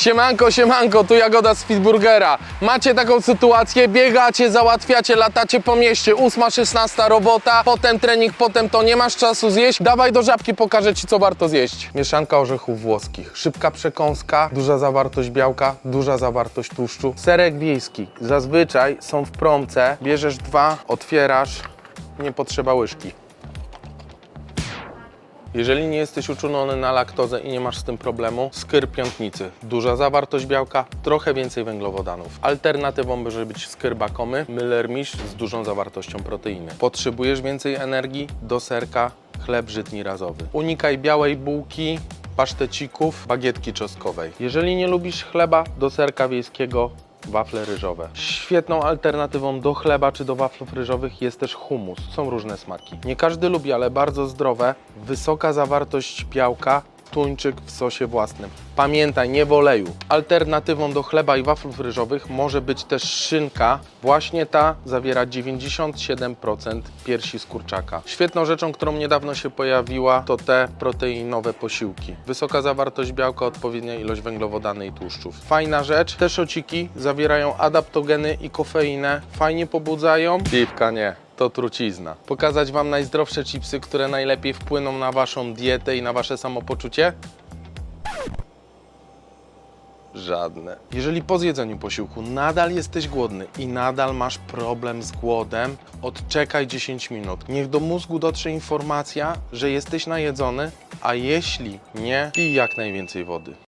Siemanko, siemanko, tu Jagoda z Pitburgera. Macie taką sytuację, biegacie, załatwiacie, latacie po mieście, 8-16 robota, potem trening, potem to nie masz czasu zjeść. Dawaj do żabki, pokażę Ci, co warto zjeść. Mieszanka orzechów włoskich, szybka przekąska, duża zawartość białka, duża zawartość tłuszczu. Serek wiejski, zazwyczaj są w promce, bierzesz dwa, otwierasz, nie potrzeba łyżki. Jeżeli nie jesteś uczulony na laktozę i nie masz z tym problemu, skyr piątnicy. Duża zawartość białka, trochę więcej węglowodanów. Alternatywą może być skyr bakomy, Müller Misch z dużą zawartością proteiny. Potrzebujesz więcej energii? Do serka chleb żytni razowy. Unikaj białej bułki, pasztecików, bagietki czosnkowej. Jeżeli nie lubisz chleba, do serka wiejskiego wafle ryżowe. Świetną alternatywą do chleba czy do waflów ryżowych jest też hummus. Są różne smaki. Nie każdy lubi, ale bardzo zdrowe. Wysoka zawartość białka, tuńczyk w sosie własnym. Pamiętaj, nie w oleju. Alternatywą do chleba i waflów ryżowych może być też szynka. Właśnie ta zawiera 97% piersi z kurczaka. Świetną rzeczą, którą niedawno się pojawiła, to te proteinowe posiłki. Wysoka zawartość białka, odpowiednia ilość węglowodany i tłuszczów. Fajna rzecz. Te szociki zawierają adaptogeny i kofeinę. Fajnie pobudzają. Piwka nie to trucizna. Pokazać Wam najzdrowsze chipsy, które najlepiej wpłyną na Waszą dietę i na Wasze samopoczucie? Żadne. Jeżeli po zjedzeniu posiłku nadal jesteś głodny i nadal masz problem z głodem, odczekaj 10 minut. Niech do mózgu dotrze informacja, że jesteś najedzony, a jeśli nie, pij jak najwięcej wody.